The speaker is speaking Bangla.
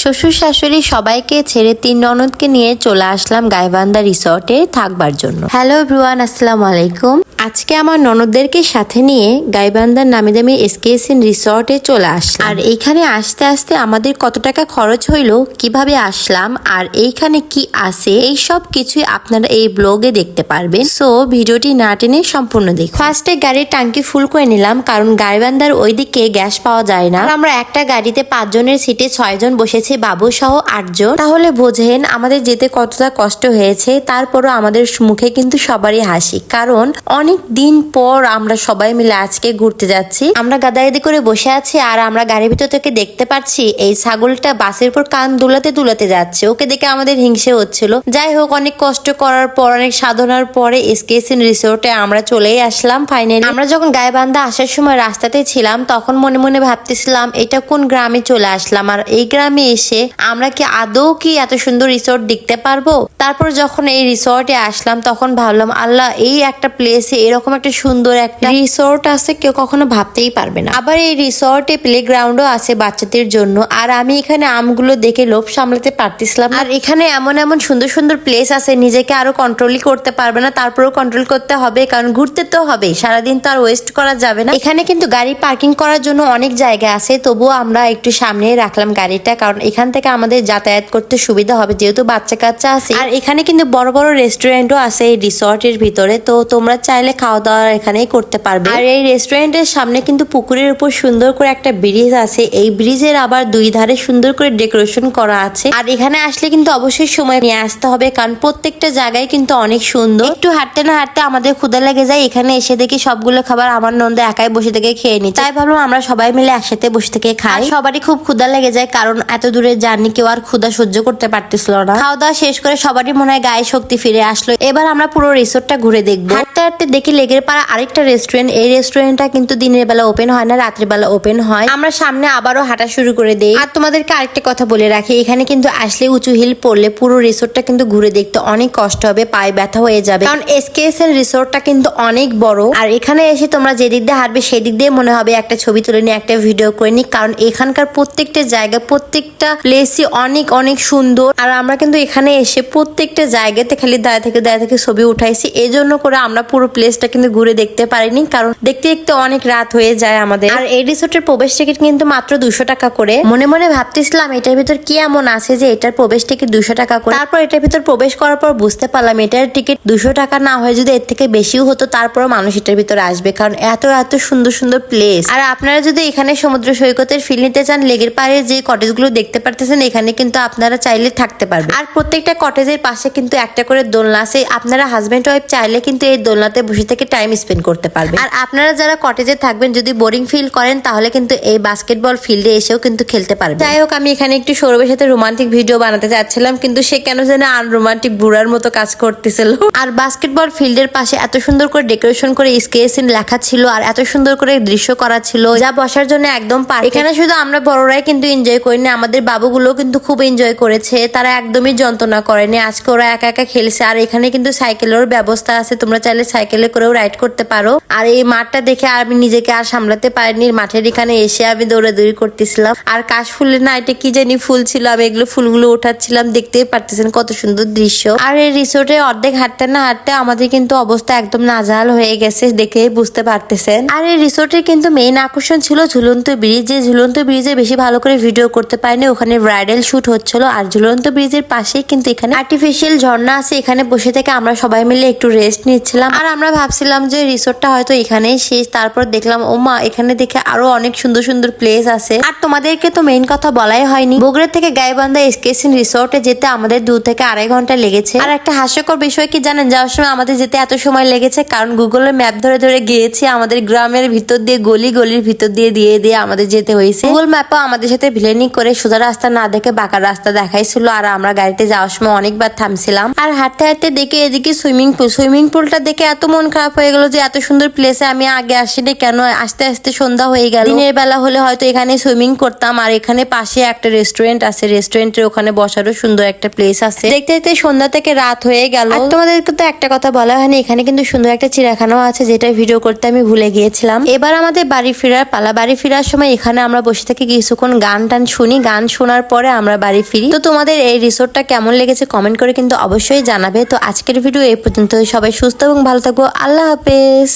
শ্বশুর শাশুড়ি সবাইকে ছেড়ে তিন ননদকে নিয়ে চলে আসলাম গাইবান্ধা রিসর্টে থাকবার জন্য। হ্যালো ব্রুয়ান আসসালামু আলাইকুম। আজকে আমার ননদদেরকে সাথে নিয়ে গাইবান্ধার নামি দামি এসকেএসএন রিসর্টে চলে আসলাম। আর এইখানে আসতে আসতে আমাদের কত টাকা খরচ হইল কীভাবে আসলাম আর এইখানে কি আছে এই সব কিছুই আপনারা এই ব্লগে দেখতে পারবেন। সো ভিডিওটি না টেনে সম্পূর্ণ দেখুন। ফার্স্টে গাড়ির টাঙ্কি ফুল করে নিলাম কারণ গাইবান্ধার ওইদিকে গ্যাস পাওয়া যায় না। আমরা একটা গাড়িতে পাঁচজনের সিটে ছয়জন বসেছি বাবু সহ আটজন। তাহলে বোঝেন আমাদের যেতে কতটা কষ্ট হয়েছে তারপরও আমাদের মুখে কিন্তু সবারই হাসি। কারণ অনেক দিন পর আমরা সবাই মিলে আজকে ঘুরতে যাচ্ছি। আমরা গাদাগাদি করে বসে আছি আর আমরা গাড়ির ভিতর থেকে দেখতে পাচ্ছি এই ছাগলটা বাসের উপর কান দুলাতে দুলাতে যাচ্ছে। ওকে দেখে আমাদের হিংসে হচ্ছিল। যাই হোক, অনেক কষ্ট করার পর, অনেক সাধনার পরে এসকেএসএন রিসোর্টে আমরা চলেই আসলাম ফাইনালি আমরা যখন গায়েবান্ধা আসার সময় রাস্তাতে ছিলাম, তখন মনে মনে ভাবতেছিলাম, এটা কোন গ্রামে চলে আসলাম? আর এই গ্রামে এসে আমরা কি আদৌ কি এত সুন্দর রিসোর্ট দেখতে পারব? তারপর যখন এই রিসোর্টে আসলাম, তখন ভাবলাম, আল্লাহ, এই একটা প্লেসে এরকম একটা সুন্দর একটা রিসোর্ট আছে, কেউ কখনো ভাবতেই পারবে না। আবার এই রিসোর্টে প্লে গ্রাউন্ডও আছে বাচ্চাদের জন্য। আর আমি এখানে আমগুলো দেখে লোভ সামলাতে পারতেছিলাম আর এখানে এমন এমন সুন্দর সুন্দর প্লেস আছে, নিজেকে আরও কন্ট্রোলই করতে পারবে না, তারপরেও কন্ট্রোল করতে হবে, কারণ ঘুরতে তো হবে। সারাদিন তো আর ওয়েস্ট করা যাবে না। এখানে কিন্তু গাড়ি পার্কিং করার জন্য অনেক জায়গা আছে, তবুও আমরা একটু সামনে রাখলাম গাড়িটা, কারণ এখান থেকে আমাদের যাতায়াত করতে সুবিধা হবে, যেহেতু বাচ্চা কাচ্চা আছে। আর এখানে কিন্তু বড় বড় রেস্টুরেন্টও আছে এই রিসর্টের ভিতরে, তো তোমরা চাইলে খাওয়া দাওয়া এখানেই করতে পারবে। আর এই রেস্টুরেন্টের সামনে কিন্তু পুকুরের উপর সুন্দর করে একটা ব্রিজ আছে। এই ব্রিজের আবার দুই ধারে সুন্দর করে ডেকোরেশন করা আছে। আর এখানে আসলে কিন্তু অবশ্যই সময় নিয়ে আসতে হবে, কারণ প্রত্যেকটা জায়গায় কিন্তু অনেক সুন্দর। একটু হাঁটতে না হাঁটতে আমাদের ক্ষুদা লেগে যায়। এখানে এসে দেখি সবগুলো খাবার আমার নন্দে একাই বসে থেকে খেয়ে নি তাই ভাবলাম আমরা সবাই মিলে একসাথে বসে থেকে খাই। সবারই খুব ক্ষুদা লেগে যায়, কারণ এত দূরে জার্নি কেউ আর ক্ষুদা সহ্য করতে পারতেছিল না। খাওয়া দাওয়া শেষ করে সবারই মনে হয় গায়ে শক্তি ফিরে আসলো। এবার আমরা পুরো রিসোর্টটা ঘুরে দেখব। হাঁটতে হাঁটতে দেখি লেগের পাড়া আরেকটা রেস্টুরেন্ট এই রেস্টুরেন্টটা কিন্তু দিনের বেলা ওপেন হয় না রাত্রি বেলা ওপেন হয়। আমরা সামনে আবারও হাঁটা শুরু করে দেই। আর তোমাদেরকে আরেকটা কথা বলে রাখি, এখানে কিন্তু আসলে উঁচু হিল পড়লে পুরো রিসোর্টটা কিন্তু ঘুরে দেখতে অনেক কষ্ট হবে, পায়ে ব্যথা হয়ে যাবে। কারণ এসকেএসএল রিসোর্টটা কিন্তু অনেক বড়। আর এখানে এসে তোমরা যে দিক দিয়ে হাঁটবে সেই দিক দিয়ে মনে হবে একটা ছবি তুলে নিয়ে একটা ভিডিও করে নি কারণ এখানকার প্রত্যেকটা জায়গা, প্রত্যেকটা প্লেসই অনেক অনেক সুন্দর। আর আমরা কিন্তু এখানে এসে প্রত্যেকটা জায়গাতে খালি দাঁড়িয়ে থেকে দাঁড়িয়ে থেকে ছবি উঠাইছি। এই জন্য করে আমরা পুরো প্লেসটা কিন্তু ঘুরে দেখতে পারিনি, কারণ দেখতে দেখতে অনেক রাত হয়ে যায় আমাদের। আর এই রিসোর্টের প্রবেশ টিকিট কিন্তু মাত্র দুশো টাকা করে। মনে মনে ভাবতেছিলাম এটার ভিতর কি এমন আছে যে এটার প্রবেশ টিকিট দুশো টাকা করে। তারপর এটার ভিতর প্রবেশ করার পর বুঝতে পারলাম এটার টিকিট দুশো টাকা না হয় যদি এর থেকে বেশিও হতো, তারপরও মানুষ এটার ভিতরে আসবে, কারণ এত এত সুন্দর সুন্দর প্লেস আর আপনারা যদি এখানে সমুদ্র সৈকতের ফিল নিতে চান, লেগের পাড়ে যে কটেজগুলো দেখতে পারতেছেন, এখানে কিন্তু আপনারা চাইলে থাকতে পারবেন। আর প্রত্যেকটা কটেজের পাশে কিন্তু একটা করে দোলনা আছে। আপনারা হাজব্যান্ড ওয়াইফ চাইলে কিন্তু এই দোলনাতে বসে থেকে টাইম স্পেন্ড করতে পারবে। আর আপনারা যারা কটেজে থাকবেন যদি বোরিং ফিল করেন তাহলে কিন্তু এই বাস্কেটবল ফিল্ডে এসেও কিন্তু খেলতে পারবে যাই হোক আমি এখানে একটু সৌরভের সাথে রোমান্টিক ভিডিও বানাতে চাচ্ছিলাম কিন্তু সে কেন যেন আর রোমান্টিক বুড়ার মতো কাজ করতেছিল। আর বাস্কেটবল ফিল্ডের পাশে এত সুন্দর করে ডেকোরেশন করে স্কেসিন লেখা ছিল আর এত সুন্দর করে দৃশ্য করা ছিল যা বসার জন্য একদম পার এখানে শুধু আমরা বড়রাই কিন্তু এনজয় করিনি আমাদের বাবুগুলো কিন্তু খুব এনজয় করেছে তারা একদমই যন্ত্রণা করেনি। আজকে ওরা একা একা খেলছে আর এখানে কিন্তু সাইকেলের ব্যবস্থা আছে তোমরা চাইলে সাইকেলে করেও রাইড করতে পারো। আর এই মাঠটা দেখে আমি নিজেকে আর সামলাতে পারিনি। মাঠের এখানে এসে আমি দৌড়াদৌড়ি করতেছিলাম। আর কাশ ফুলের না, এটা কি জানি ফুল ছিল, আমি এগুলো ফুলগুলো উঠাচ্ছিলাম দেখতেই পারতেছেন কত সুন্দর দৃশ্য। আর এই রিসোর্টে অর্ধেক হাঁটতে না হাঁটতে আমাদের কিন্তু অবস্থা একদম নাজাল হয়ে গেছে দেখেই বুঝতে পারতেছেন। আর এই রিসোর্টের কিন্তু মেইন আকর্ষণ ছিল ঝুলন্ত ব্রিজ যে ঝুলন্ত ব্রিজে বেশি ভালো করে ভিডিও করতে পারিনি, ওখানে ব্রাইডাল শুট হচ্ছিল। আর ঝুলন্ত ব্রিজের পাশেই কিন্তু এখানে আর্টিফিশিয়াল ঝর্ণা আছে, এখানে বসে থেকে আমরা সবাই মিলে একটু রেস্ট নিচ্ছিলাম। আর আমরা ভাবছিলাম যে রিসোর্টটা হয়তো এখানেই শেষ। তারপর দেখলাম, ও মা, এখানে দেখে আরও অনেক সুন্দর সুন্দর প্লেস আছে। আর তোমাদেরকে তো মেইন কথা বলাই হয়নি, বগুড়া থেকে গাইবান্ধা এসকেসিন রিসোর্টে যেতে আমাদের দু থেকে আড়াই ঘণ্টা লেগেছে। আর একটা হাস্যকর বিষয় কি জানেন, যাওয়ার সময় আমাদের যেতে এত সময় লেগেছে, কারণ গুগলের ম্যাপ ধরে ধরে গিয়েছে, আমাদের গ্রামের ভিতর দিয়ে, গলি গলির ভিতর দিয়ে দিয়ে দিয়ে আমাদের যেতে হয়েছে। গুগল ম্যাপও আমাদের সাথে ভিলেনি করে সোজা রাস্তা না দেখে বাঁকা রাস্তা দেখাইছিল, আর আমরা গাড়িতে যাওয়ার সময় অনেকবার থামছিলাম। আর হাঁটতে হাঁটতে দেখে এদিকে সুইমিং পুল সুইমিং পুলটা দেখে এত মন খারাপ হয়ে গেল যে এত সুন্দর প্লেসে আমি আগে আসিনি কেন? আস্তে আস্তে সন্ধ্যা হয়ে গেল। দিনের বেলা হলে হয়তো এখানে সুইমিং করতাম আর এখানে পাশে একটা রেস্টুরেন্ট আছে। রেস্টুরেন্টের ওখানে বসারও সুন্দর একটা প্লেস আছে। দেখতে দেখতে সন্ধ্যা থেকে রাত হয়ে গেল। আর তোমাদেরকে তো একটা কথা বলা হয়নি এখানে কিন্তু সুন্দর একটা চিড়াখানাও আছে যেটা ভিডিও করতে আমি ভুলে গিয়েছিলাম। এবার আমাদের বাড়ি ফেরার পালা। বাড়ি ফেরার সময় এখানে আমরা বসে থাকি কিছুক্ষণ গান টান শুনি। গান শোনার পরে আমরা বাড়ি ফিরি। তো তোমাদের এই রিসোর্টটা কেমন লেগেছে কমেন্ট করে কিন্তু অবশ্যই জানাবে। তো আজকের ভিডিও এই পর্যন্ত। সবাই সুস্থ এবং ভালো থাকব আল্লাহ হাফেজ।